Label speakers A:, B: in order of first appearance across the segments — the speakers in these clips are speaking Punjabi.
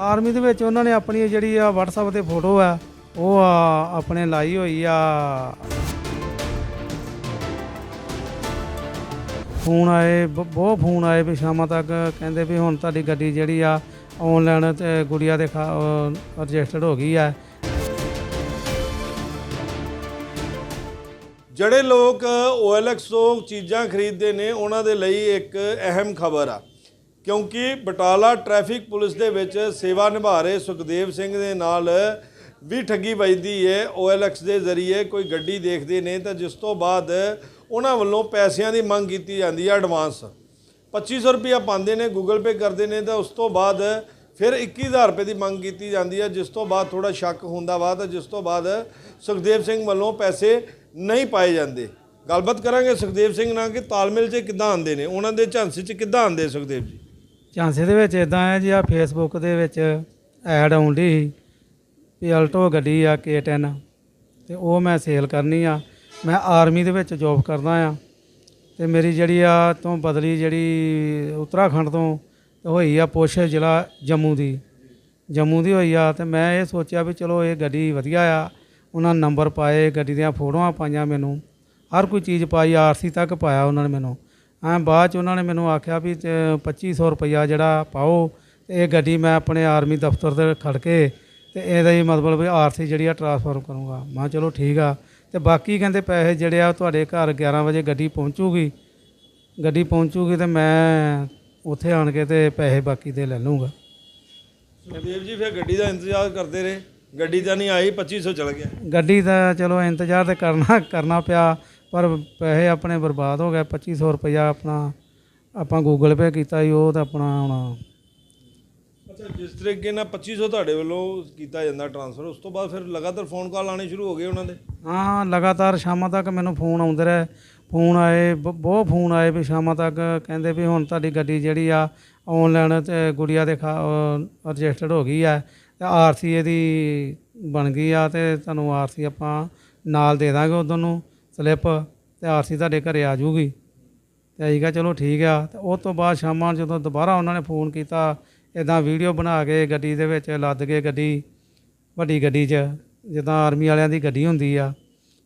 A: ਆਰਮੀ ਦੇ ਵਿੱਚ ਉਹਨਾਂ ਨੇ ਆਪਣੀ ਜਿਹੜੀ ਆ WhatsApp ਤੇ ਫੋਟੋ ਆ, ਉਹ ਆਪਣੇ ਲਾਈ ਹੋਈ ਆ। ਫੋਨ ਆਏ, ਬ- ਬਹੁਤ ਫੋਨ ਆਏ ਵੀ ਸ਼ਾਮਾਂ ਤੱਕ, ਕਹਿੰਦੇ ਵੀ ਹੁਣ ਤੁਹਾਡੀ ਗੱਡੀ ਜਿਹੜੀ ਆ ਆਨਲਾਈਨ ਤੇ ਗੁੜੀਆ ਦੇ ਰਜਿਸਟਰਡ ਹੋ ਗਈ ਆ।
B: ਜਿਹੜੇ ਲੋਕ OLX ਤੋਂ ਚੀਜ਼ਾਂ ਖਰੀਦਦੇ ਨੇ, ਉਹਨਾਂ ਦੇ ਲਈ ਇੱਕ ਅਹਿਮ ਖਬਰ ਆ। ਕਿਉਂਕਿ ਬਟਾਲਾ ਟ੍ਰੈਫਿਕ ਪੁਲਿਸ ਦੇ ਵਿੱਚ ਸੇਵਾ ਨਿਭਾ ਰਹੇ ਸੁਖਦੇਵ ਸਿੰਘ ਦੇ ਨਾਲ ਵੀ ਠੱਗੀ ਵੱਜਦੀ ਹੈ OLX ਦੇ ਜ਼ਰੀਏ ਕੋਈ ਗੱਡੀ ਦੇਖਦੇ ਨੇ ਤਾਂ ਜਿਸ ਤੋਂ ਬਾਅਦ ਉਹਨਾਂ ਵੱਲੋਂ ਪੈਸਿਆਂ ਦੀ ਮੰਗ ਕੀਤੀ ਜਾਂਦੀ ਹੈ ਐਡਵਾਂਸ। 2500 ਰੁਪਇਆ ਪਾਉਂਦੇ ਨੇ ਗੂਗਲ ਪੇ ਕਰਦੇ ਨੇ, ਤਾਂ ਉਸ ਤੋਂ ਬਾਅਦ ਫਿਰ 21000 ਰੁਪਏ ਦੀ ਮੰਗ ਕੀਤੀ ਜਾਂਦੀ ਹੈ, ਜਿਸ ਤੋਂ ਬਾਅਦ ਥੋੜਾ ਸ਼ੱਕ ਹੁੰਦਾ ਵਾ ਤਾਂ ਜਿਸ ਤੋਂ ਬਾਅਦ ਸੁਖਦੇਵ ਸਿੰਘ ਵੱਲੋਂ ਪੈਸੇ ਨਹੀਂ ਪਾਏ ਜਾਂਦੇ। ਗੱਲਬਾਤ ਕਰਾਂਗੇ ਸੁਖਦੇਵ ਸਿੰਘ ਨਾਲ ਕਿ ਤਾਲਮੇਲ 'ਚ ਕਿੱਦਾਂ ਆਉਂਦੇ ਨੇ, ਉਹਨਾਂ ਦੇ ਝਾਂਸੀ 'ਚ ਕਿੱਦਾਂ ਆਉਂਦੇ ਸੁਖਦੇਵ ਜੀ?
A: ਝਾਂਸੇ ਦੇ ਵਿੱਚ ਇਦਾਂ ਹੈ ਜੀ ਆ ਫੇਸਬੁੱਕ ਦੇ ਵਿੱਚ ਐਡ ਆਉਂਦੀ ਸੀ ਵੀ ਅਲਟੋ ਗੱਡੀ ਆ K10 ਤੇ ਉਹ ਮੈਂ ਸੇਲ ਕਰਨੀ ਆ। ਮੈਂ ਆਰਮੀ ਦੇ ਵਿੱਚ ਜੌਬ ਕਰਦਾ ਆ ਤੇ ਮੇਰੀ ਜਿਹੜੀ ਆ ਤੋਂ ਬਦਲੀ ਜਿਹੜੀ ਉੱਤਰਾਖੰਡ ਤੋਂ ਹੋਈ ਆ ਪੁੱਛ ਜ਼ਿਲ੍ਹਾ ਜੰਮੂ ਦੀ। ਜੰਮੂ ਦੀ ਹੋਈ ਆ ਤੇ ਮੈਂ ਇਹ ਸੋਚਿਆ ਵੀ ਚਲੋ ਇਹ ਗੱਡੀ ਵਧੀਆ ਆ, ਉਹਨਾਂ ਨੰਬਰ ਪਾਏ, ਗੱਡੀ ਦੀਆਂ ਫੋਟੋਆਂ ਪਾਈਆਂ ਮੈਨੂੰ। ਹਰ ਕੋਈ ਚੀਜ਼ ਪਾਈ, ਆਰਸੀ ਤੱਕ ਪਾਇਆ ਉਹਨਾਂ ਨੇ ਮੈਨੂੰ। ਐਂ ਬਾਅਦ ਚ ਉਹਨਾਂ ਨੇ ਮੈਨੂੰ ਆਖਿਆ ਵੀ ਤੇ 2500 ਰੁਪਇਆ ਜਿਹੜਾ ਪਾਓ ਤੇ ਇਹ ਗੱਡੀ ਮੈਂ ਆਪਣੇ ਆਰਮੀ ਦਫ਼ਤਰ ਤੇ ਖੜ ਕੇ ਤੇ ਇਹਦਾ ਹੀ ਮਤਲਬ ਵੀ ਆਰਸੀ ਜਿਹੜੀ ਆ ਟ੍ਰਾਂਸਫਰ ਕਰੂੰਗਾ। ਮੈਂ ਚਲੋ ਠੀਕ ਆ। ਤੇ ਬਾਕੀ ਕਹਿੰਦੇ ਪੈਸੇ ਜਿਹੜੇ ਆ ਤੁਹਾਡੇ ਘਰ 11 ਵਜੇ ਗੱਡੀ ਪਹੁੰਚੂਗੀ। ਗੱਡੀ ਪਹੁੰਚੂਗੀ ਤੇ ਮੈਂ ਉੱਥੇ ਆਣ ਕੇ ਤੇ ਪੈਸੇ ਬਾਕੀ ਦੇ ਲੈ ਲੂੰਗਾ
B: ਸੁਖਦੇਵ ਜੀ ਫਿਰ ਗੱਡੀ ਦਾ ਇੰਤਜ਼ਾਰ ਕਰਦੇ ਰਹੇ। ਗੱਡੀ ਤਾਂ ਨਹੀਂ ਆਈ 2500 ਚਲ ਗਿਆ।
A: ਗੱਡੀ ਦਾ ਚਲੋ ਇੰਤਜ਼ਾਰ ਤੇ ਕਰਨਾ ਕਰਨਾ ਪਿਆ। ਪਰ ਪੈਸੇ ਆਪਣੇ ਬਰਬਾਦ ਹੋ ਗਏ 2500 ਰੁਪਇਆ ਆਪਣਾ ਆਪਾਂ ਗੂਗਲ ਪੇ ਕੀਤਾ ਸੀ ਉਹ ਤਾਂ ਆਪਣਾ ਹੁਣ
B: ਅੱਛਾ ਜਿਸ ਤਰੀਕੇ ਨਾਲ 2500 ਤੁਹਾਡੇ ਵੱਲੋਂ ਕੀਤਾ ਜਾਂਦਾ ਟ੍ਰਾਂਸਫਰ ਉਸ ਤੋਂ ਬਾਅਦ ਫਿਰ ਲਗਾਤਾਰ ਫੋਨ ਕਾਲ ਆਣੇ ਸ਼ੁਰੂ ਹੋ ਗਏ ਉਹਨਾਂ ਦੇ?
A: ਹਾਂ ਲਗਾਤਾਰ ਸ਼ਾਮਾਂ ਤੱਕ ਮੈਨੂੰ ਫੋਨ ਆਉਂਦੇ ਰਹੇ। ਫੋਨ ਆਏ ਬਹੁਤ ਫੋਨ ਆਏ ਵੀ ਸ਼ਾਮਾਂ ਤੱਕ ਕਹਿੰਦੇ ਵੀ ਹੁਣ ਤੁਹਾਡੀ ਗੱਡੀ ਜਿਹੜੀ ਆ ਆਨਲਾਈਨ ਤੇ ਗੁੜੀਆ ਦੇ ਰਜਿਸਟਰਡ ਹੋ ਗਈ ਆ ਤੇ ਆਰਸੀ ਇਹਦੀ ਬਣ ਗਈ ਆ ਤੇ ਤੁਹਾਨੂੰ ਆਰਸੀ ਆਪਾਂ ਨਾਲ ਦੇ ਦਾਂਗੇ ਉਦੋਂ ਨੂੰ। ਸਲਿੱਪ, ਤੇ ਆਰਸੀ ਤੁਹਾਡੇ ਘਰੇ ਆ ਜੂਗੀ ਤੇ ਅਸੀਂ ਕਿਹਾ, ਚਲੋ ਠੀਕ ਆ। ਤੇ ਉਸ ਤੋਂ ਬਾਅਦ ਸ਼ਾਮਾਂ ਨੂੰ ਜਦੋਂ ਦੁਬਾਰਾ ਉਹਨਾਂ ਨੇ ਫੋਨ ਕੀਤਾ ਇਦਾਂ ਵੀਡੀਓ ਬਣਾ ਕੇ ਗੱਡੀ ਦੇ ਵਿੱਚ ਲੱਦ ਕੇ ਗੱਡੀ, ਵੱਡੀ ਗੱਡੀ 'ਚ, ਜਿੱਦਾਂ ਆਰਮੀ ਵਾਲਿਆਂ ਦੀ ਗੱਡੀ ਹੁੰਦੀ ਆ,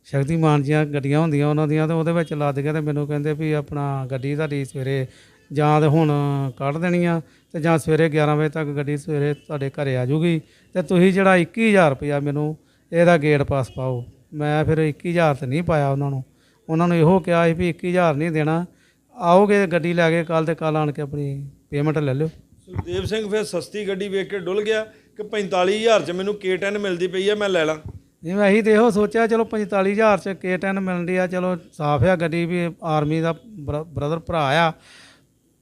A: ਸ਼ਕਤੀਮਾਨ ਜੀਆਂ ਗੱਡੀਆਂ ਹੁੰਦੀਆਂ ਉਹਨਾਂ ਦੀਆਂ, ਤੇ ਉਹਦੇ ਵਿੱਚ ਲੱਦ ਕੇ ਤੇ ਮੈਨੂੰ ਕਹਿੰਦੇ ਵੀ ਆਪਣਾ ਗੱਡੀ ਤੁਹਾਡੀ ਸਵੇਰੇ ਜਾਂ ਤੇ ਹੁਣ ਕੱਢ ਦੇਣੀ ਆ, ਤੇ ਜਾਂ ਸਵੇਰੇ 11 ਵਜੇ ਤੱਕ ਗੱਡੀ ਸਵੇਰੇ ਤੁਹਾਡੇ ਘਰੇ ਆ ਜੂਗੀ ਤੇ ਤੁਸੀਂ ਜਿਹੜਾ 21000 ਰੁਪਇਆ ਮੈਨੂੰ ਇਹਦਾ ਗੇਟ ਪਾਸ ਪਾਓ। ਮੈਂ ਫਿਰ 21000 ਤੇ ਨਹੀਂ ਪਾਇਆ ਉਹਨਾਂ ਨੂੰ। ਉਹਨਾਂ ਨੂੰ ਇਹੋ ਕਿਹਾ ਸੀ ਵੀ 21000 ਨਹੀਂ ਦੇਣਾ। ਆਓਗੇ ਗੱਡੀ ਲੈ ਕੇ ਕੱਲ ਤੇ ਕੱਲ ਆਣ ਕੇ ਆਪਣੀ ਪੇਮੈਂਟ ਲੈ ਲਿਓ।
B: ਸੁਖਦੇਵ ਸਿੰਘ ਫਿਰ ਸਸਤੀ ਗੱਡੀ ਵੇਖ ਕੇ ਡੁੱਲ ਗਿਆ ਕਿ 45000 ਚ ਮੈਨੂੰ K10 ਮਿਲਦੀ ਪਈ ਹੈ ਮੈਂ ਲੈ ਲਾਂ।
A: ਜਿਵੇਂ ਅਸੀਂ ਤੇ ਇਹੋ ਸੋਚਿਆ ਚਲੋ 45000 ਚ K10 ਮਿਲਦੀ ਆ ਚਲੋ ਸਾਫ਼ ਆ ਗੱਡੀ ਵੀ ਆਰਮੀ ਦਾ ਬ੍ਰਦਰ ਭਰਾ ਆ।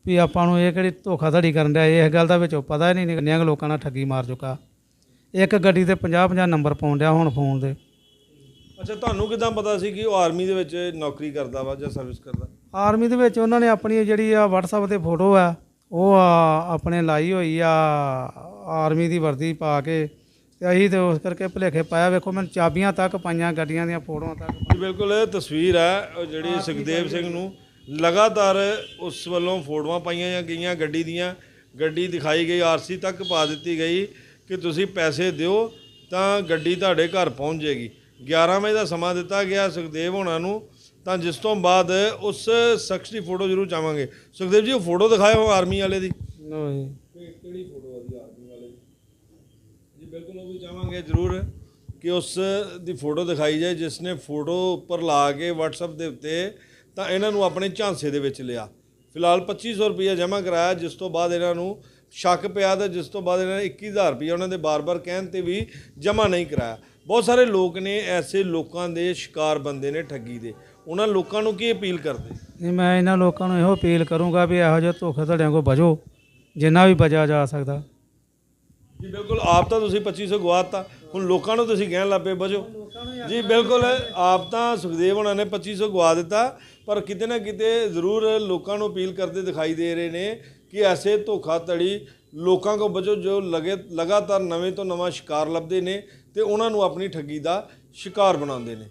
A: ਵੀ ਆਪਾਂ ਨੂੰ ਇਹ ਕਿਹੜੀ ਧੋਖਾਧੜੀ ਕਰਨ ਡਿਆ ਇਸ ਗੱਲ ਦਾ ਵਿੱਚੋਂ ਪਤਾ ਹੀ ਨਹੀਂ ਕੁ ਲੋਕਾਂ ਨਾਲ ਠੱਗੀ ਮਾਰ ਚੁੱਕਾ। ਇੱਕ ਗੱਡੀ ਤੇ 50 50 ਨੰਬਰ ਪਾਉਣ ਡਿਆ ਹੁਣ ਫੋਨ ਦੇ
B: ਅੱਛਾ ਤੁਹਾਨੂੰ ਕਿਦਾਂ ਪਤਾ ਸੀ ਕਿ ਉਹ ਆਰਮੀ ਦੇ ਵਿੱਚ ਨੌਕਰੀ ਕਰਦਾ ਵਾ ਜਾਂ ਸਰਵਿਸ ਕਰਦਾ?
A: ਆਰਮੀ ਦੇ ਵਿੱਚ ਉਹਨਾਂ ਨੇ ਆਪਣੀ ਜਿਹੜੀ ਆ WhatsApp ਤੇ ਫੋਟੋ ਆ ਉਹ ਆ ਆਪਣੇ ਲਾਈ ਹੋਈ ਆ ਆਰਮੀ ਦੀ ਵਰਦੀ ਪਾ ਕੇ ਤੇ ਅਸੀਂ ਤੇ ਉਸ ਕਰਕੇ ਭੁਲੇਖੇ ਪਾਇਆ। ਵੇਖੋ ਮੈਨੂੰ ਚਾਬੀਆਂ ਤੱਕ ਪਾਈਆਂ ਗੱਡੀਆਂ ਦੀਆਂ ਫੋਟੋਆਂ ਤੱਕ
B: ਜੀ ਬਿਲਕੁਲ ਇਹ ਤਸਵੀਰ ਹੈ ਉਹ ਜਿਹੜੀ ਸੁਖਦੇਵ ਸਿੰਘ ਨੂੰ ਲਗਾਤਾਰ ਉਸ ਵੱਲੋਂ ਫੋਟੋਆਂ ਪਾਈਆਂ ਜਾਂ ਗਈਆਂ ਗੱਡੀ ਦੀਆਂ। ਗੱਡੀ ਦਿਖਾਈ ਗਈ ਆਰਸੀ ਤੱਕ ਪਾ ਦਿੱਤੀ ਗਈ ਕਿ ਤੁਸੀਂ ਪੈਸੇ ਦਿਓ ਤਾਂ ਗੱਡੀ ਤੁਹਾਡੇ ਘਰ ਪਹੁੰਚ ਜਾਏਗੀ। 11 ਵਜੇ ਦਾ ਸਮਾਂ ਦਿੱਤਾ ਗਿਆ ਸੁਖਦੇਵ ਹੋਣਾ ਨੂੰ ਤਾਂ ਜਿਸ ਤੋਂ ਬਾਅਦ ਉਸ ਸ਼ਖਸ ਦੀ ਫੋਟੋ ਜ਼ਰੂਰ ਚਾਹਾਂਗੇ। ਸੁਖਦੇਵ ਜੀ ਉਹ ਫੋਟੋ ਦਿਖਾਓ ਆਰਮੀ ਵਾਲੇ ਦੀ।
A: ਲਓ ਜੀ
B: ਕਿਹੜੀ ਫੋਟੋ ਆ ਦੀ ਆਰਮੀ ਵਾਲੇ ਦੀ? ਜੀ ਬਿਲਕੁਲ ਉਹ ਵੀ ਚਾਹਾਂਗੇ ਜ਼ਰੂਰ ਕਿ ਉਸ ਦੀ ਫੋਟੋ ਦਿਖਾਈ ਜਾਏ ਜਿਸ ਨੇ ਫੋਟੋ ਉੱਪਰ ਲਾ ਕੇ WhatsApp ਦੇ ਉੱਤੇ ਤਾਂ ਇਹਨਾਂ ਨੂੰ ਆਪਣੇ ਝਾਂਸੇ ਦੇ ਵਿੱਚ ਲਿਆ। ਫਿਲਹਾਲ 2500 ਰੁਪਏ ਜਮ੍ਹਾਂ ਕਰਾਇਆ ਜਿਸ ਤੋਂ ਬਾਅਦ ਇਹਨਾਂ ਨੂੰ ਸ਼ੱਕ ਪਿਆ ਤੇ ਜਿਸ ਤੋਂ ਬਾਅਦ ਇਹਨਾਂ ਨੇ 21000 ਰੁਪਏ ਉਹਨਾਂ ਦੇ ਬਾਰ-ਬਾਰ ਕਹਿਣ ਤੇ ਵੀ ਜਮ੍ਹਾਂ ਨਹੀਂ ਕਰਾਇਆ। ਬਹੁਤ ਸਾਰੇ ਲੋਕ ਨੇ ਐਸੇ ਲੋਕਾਂ ਦੇ ਸ਼ਿਕਾਰ ਬੰਦੇ ਨੇ ਠੱਗੀ ਦੇ। ਉਹਨਾਂ ਲੋਕਾਂ ਨੂੰ ਕੀ ਅਪੀਲ ਕਰਦੇ?
A: ਨਹੀਂ ਮੈਂ ਇਹਨਾਂ ਲੋਕਾਂ ਨੂੰ ਇਹੋ ਅਪੀਲ ਕਰੂੰਗਾ ਵੀ ਇਹੋ ਜਿਹੇ ਧੋਖਾਧੜਿਆਂ ਕੋ ਬਚੋ ਜਿੰਨਾ ਵੀ ਬਚਿਆ ਜਾ ਸਕਦਾ।
B: ਜੀ ਬਿਲਕੁਲ ਆਪ ਤਾਂ ਤੁਸੀਂ 2500 ਗਵਾਤਾ ਹੁਣ ਲੋਕਾਂ ਨੂੰ ਤੁਸੀਂ ਕਹਿਣ ਲੱਪੇ ਬਜੋ ਜੀ ਬਿਲਕੁਲ ਆਪ ਤਾਂ ਸੁਖਦੇਵ ਹੋਣਾ ਨੇ 2500 ਗਵਾ ਦਿੱਤਾ ਪਰ ਕਿਤੇ ਨਾ ਕਿਤੇ ਜ਼ਰੂਰ ਲੋਕਾਂ ਨੂੰ ਅਪੀਲ ਕਰਦੇ ਦਿਖਾਈ ਦੇ ਰਹੇ ਨੇ ਕਿ ਐਸੇ ਧੋਖਾਧੜੀ ਲੋਕਾਂ ਕੋ ਬਚੋ ਜੋ ਲਗੇ ਲਗਾਤਾਰ ਨਵੇਂ ਤੋਂ ਨਵਾਂ ਸ਼ਿਕਾਰ ਲੱਭਦੇ ਨੇ। ਤੇ ਉਹਨਾਂ ਨੂੰ ਆਪਣੀ ਠੱਗੀ ਦਾ ਸ਼ਿਕਾਰ ਬਣਾਉਂਦੇ ਨੇ।